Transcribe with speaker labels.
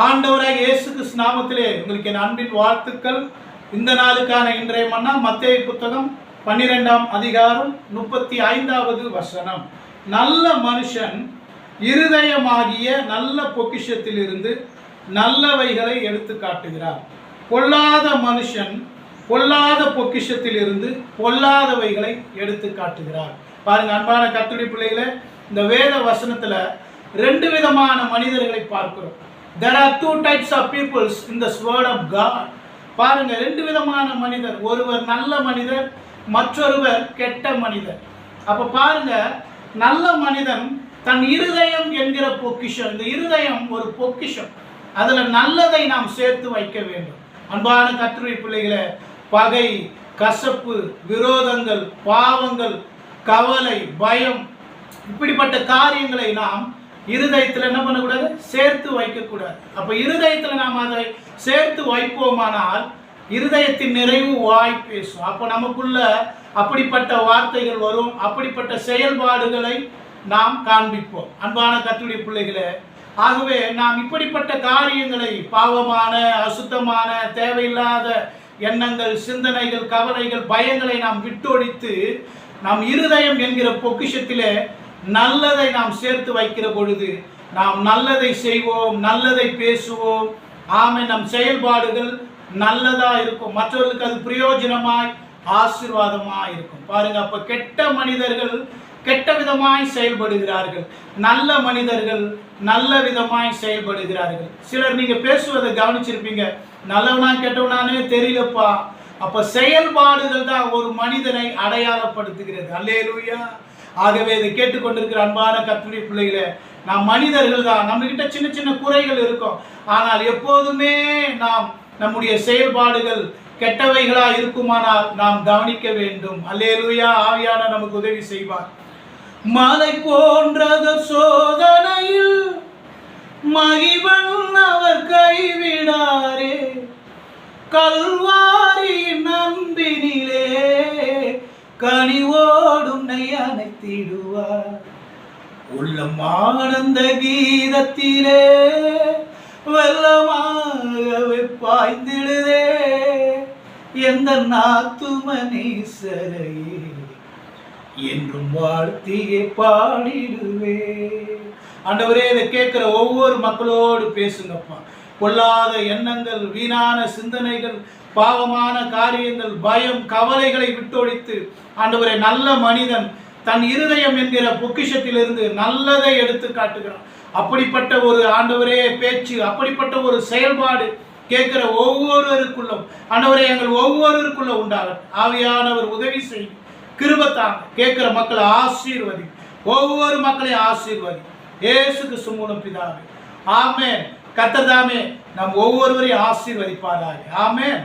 Speaker 1: ஆண்டவராக இயேசு கிருஷ்ணாமத்திலே உங்களுக்கு என் அன்பின் வாழ்த்துக்கள். இந்த நாளுக்கான இன்றைய மன்னா மத்திய புத்தகம் பன்னிரெண்டாம் அதிகாரம் முப்பத்தி ஐந்தாவது வசனம். நல்ல மனுஷன் இருதயமாகிய நல்ல பொக்கிஷத்திலிருந்து நல்லவைகளை எடுத்து காட்டுகிறார். பொல்லாத மனுஷன் பொல்லாத பொக்கிஷத்திலிருந்து பொல்லாதவைகளை எடுத்து காட்டுகிறார். பாருங்க அன்பான கத்துடி பிள்ளைகளை இந்த வேத வசனத்தில் ரெண்டு விதமான மனிதர்களை பார்க்கிறோம். There are two types of peoples in this world of God பாருங்க ரெண்டு விதமான மனிதர். ஒருவர் நல்ல மனிதர் மற்றொருவர் கெட்ட மனிதர். அப்போ பாருங்க நல்ல மனிதன் தன் இருதயம் என்கிற பொக்கிஷம். இந்த இருதயம் ஒரு பொக்கிஷம். அதில் நல்லதை நாம் சேர்த்து வைக்க வேண்டும். அன்பான கத்துரை பிள்ளைகளை பகை கசப்பு விரோதங்கள் பாவங்கள் கவலை பயம் இப்படிப்பட்ட காரியங்களை நாம் இருதயத்தில் என்ன பண்ணக்கூடாது? சேர்த்து வைக்கக்கூடாது. அப்போ இருதயத்தில் நாம் அதை சேர்த்து வைப்போமானால் இருதயத்தின் நிறைவு வாய் பேசும். அப்போ நமக்குள்ள அப்படிப்பட்ட வார்த்தைகள் வரும். அப்படிப்பட்ட செயல்பாடுகளை நாம் காண்பிப்போம். அன்பான கத்துடைய பிள்ளைகளே ஆகவே நாம் இப்படிப்பட்ட காரியங்களை பாவமான அசுத்தமான தேவையில்லாத எண்ணங்கள் சிந்தனைகள் கவலைகள் பயங்களை நாம் விட்டொழித்து நாம் இருதயம் என்கிற பொக்கிஷத்திலே நல்லதை நாம் சேர்த்து வைக்கிற பொழுது நாம் நல்லதை செய்வோம் நல்லதை பேசுவோம். ஆமை நம் செயல்பாடுகள் நல்லதா இருக்கும். மற்றவர்களுக்கு அது பிரயோஜனமாய் ஆசீர்வாதமாய் இருக்கும். பாருங்க அப்ப கெட்ட மனிதர்கள் கெட்ட விதமாய் செயல்படுகிறார்கள். நல்ல மனிதர்கள் நல்ல விதமாய் செயல்படுகிறார்கள். சிலர் நீங்க பேசுவதை கவனிச்சிருப்பீங்க. நல்லவனா கெட்டவனானே தெரியலப்பா. அப்ப செயல்பாடுகள் தான் ஒரு மனிதனை அடையாளப்படுத்துகிறது. அல்லேலூயா. ஆகவே இதை கேட்டுக்கொண்டிருக்கிற அன்பான கத்துடைய பிள்ளைகளே நாம் மனிதர்கள் தான் நம்ம கிட்ட சின்ன சின்ன குறைகள் இருக்கும். ஆனால் எப்போதுமே நாம் நம்முடைய செயல்பாடுகள் கெட்டவைகளா இருக்குமானால் நாம் கவனிக்க வேண்டும். அல்லேலூயா ஆவியான நமக்கு உதவி செய்வார். மலை போன்றது சோதனையில் மகிவன் அவர் கைவிடாரே. கல்வாரி நம்பினிலே கனிவோ கனிவோடுன்னை அணைத்திடுவார். உள்ளம் ஆனந்த கீதத்திலே வெள்ளமாகவே பாய்ந்திடுதே. எந்த நாத்துமனீசரையே என்றும் வாழ்த்தியை பாடிடுவே. ஆண்டவரே இதை கேட்கிற ஒவ்வொரு மக்களோடு பேசுங்கப்பா. பொல்லாத எண்ணங்கள் வீணான சிந்தனைகள் பாவமான காரியங்கள் பயம் கவலைகளை விட்டொழித்து ஆண்டவரே நல்ல மனிதன் தன் இருதயம் என்கிற பொக்கிஷத்திலிருந்து நல்லதை எடுத்து காட்டுகிறான். அப்படிப்பட்ட ஒரு ஆண்டவரே பேச்சு அப்படிப்பட்ட ஒரு செயல்பாடு கேட்கிற ஒவ்வொருவருக்குள்ளும் ஆண்டவரே எங்கள் ஒவ்வொருவருக்குள்ள உண்டாகும் ஆவியானவர் உதவி செய்யும் கிருபத்தாங்க கேட்கிற மக்களை ஆசீர்வதி. ஒவ்வொரு மக்களையும் ஆசீர்வதி. ஏசுக்கு சுமூலம் பிதாவே. ஆமேன். கத்ததாமே நம் ஒவ்வொருவரையும் ஆசீர்வதிப்பாராக. ஆமேன்.